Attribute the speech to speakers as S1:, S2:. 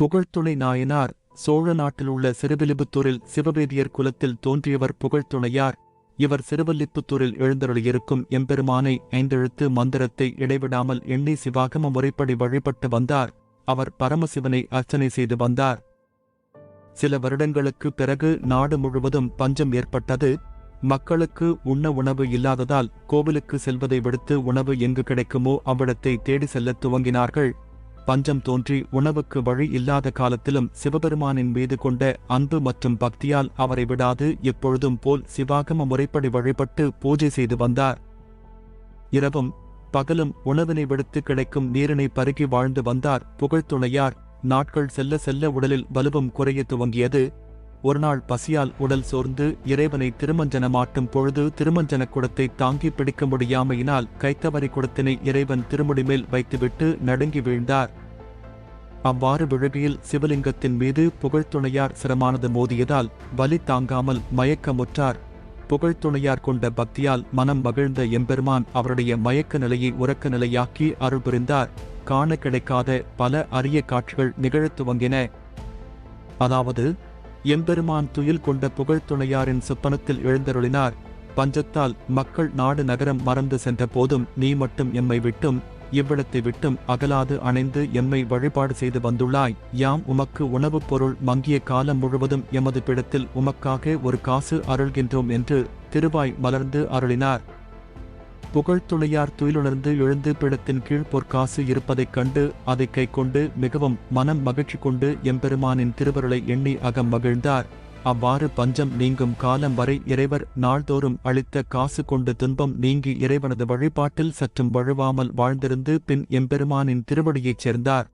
S1: புகழ்த்துணை நாயனார் சோழ நாட்டிலுள்ள சிறுவிலிபுத்தூரில் சிவவேதியர் குலத்தில் தோன்றியவர் புகழ்த்துணையார் இவர் சிறுவல்லிப்புத்தூரில் எழுந்தருளியிருக்கும் எம்பெருமானை ஐந்தெழுத்து மந்திரத்தை இடைவிடாமல் எண்ணி சிவாகம முறைப்படி வழிபட்டு வந்தார். அவர் பரமசிவனை அர்ச்சனை செய்து வந்தார். சில வருடங்களுக்கு பிறகு நாடு முழுவதும் பஞ்சம் ஏற்பட்டது. மக்களுக்கு உண்ண உணவு இல்லாததால் கோவிலுக்கு செல்வதை விடுத்து உணவு எங்கு கிடைக்குமோ அவ்விடத்தை தேடி செல்லத் துவங்கினார்கள். பஞ்சம் தோன்றி உணவுக்கு வழி இல்லாத காலத்திலும் சிவபெருமானின் மீது கொண்ட அன்பு மற்றும் பக்தியால் அவரை விடாது எப்பொழுதும் போல் சிவாகம முறைப்படி வழிபட்டு பூஜை செய்து வந்தார். இரவும் பகலும் உணவினை விடுத்து கிடைக்கும் நீரினை பருகி வாழ்ந்து வந்தார். புகழ்துணையார் நாட்கள் செல்ல செல்ல உடலில் வலுவும் குறைய துவங்கியது. ஒருநாள் பசியால் உடல் சோர்ந்து இறைவனை திருமஞ்சனமாட்டும் பொழுது திருமஞ்சன குடத்தை தாங்கி பிடிக்க முடியாமையினால் கைத்தவரி குடத்தினை இறைவன் திருமுடி மேல் வைத்துவிட்டு நடுங்கி வீழ்ந்தார். அவ்வாறு விழுகையில் சிவலிங்கத்தின் மீது புகழ்த்துணையார் சிரமானது மோதியதால் வலி தாங்காமல் மயக்கமுற்றார். புகழ்த்துணையார் கொண்ட பக்தியால் மனம் மகிழ்ந்த எம்பெருமான் அவருடைய மயக்க நிலையை உறக்க நிலையாக்கி அருள் புரிந்தார். காண கிடைக்காத பல அரிய காட்சிகள் நிகழத் துவங்கின. அதாவது எம்பெருமான் துயில் கொண்ட புகழ்த்துணையாரின் சொப்பனத்தில் எழுந்தருளினார். பஞ்சத்தால் மக்கள் நாடு நகரம் மறந்து சென்ற போதும் நீ மட்டும் எம்மை விட்டும். இவ்விடத்தை விட்டும் அகலாது அணைந்து எம்மை வழிபாடு செய்து வந்துள்ளாய். யாம் உமக்கு உணவுப் பொருள் மங்கிய காலம் முழுவதும் எமது பிடத்தில் உமக்காக ஒரு காசு அருள்கின்றோம் என்று திருவாய் மலர்ந்து அருளினார். புகழ்துளையார் துயிலுணர்ந்து எழுந்து பிடத்தின் கீழ் பொற்காசு இருப்பதைக் கண்டு அதை கைக்கொண்டு மிகவும் மனம் மகிழ்ச்சி கொண்டு எம்பெருமானின் திருவருளை எண்ணி அகம் மகிழ்ந்தார். அவ்வாறு பஞ்சம் நீங்கும் காலம் வரை இறைவர் நாள்தோறும் அளித்த காசு கொண்டு துன்பம் நீங்கி இறைவனது வழிபாட்டில் சற்றும் வழுவாமல் வாழ்ந்திருந்து பின் எம்பெருமானின் திருவடியைச் சேர்ந்தார்.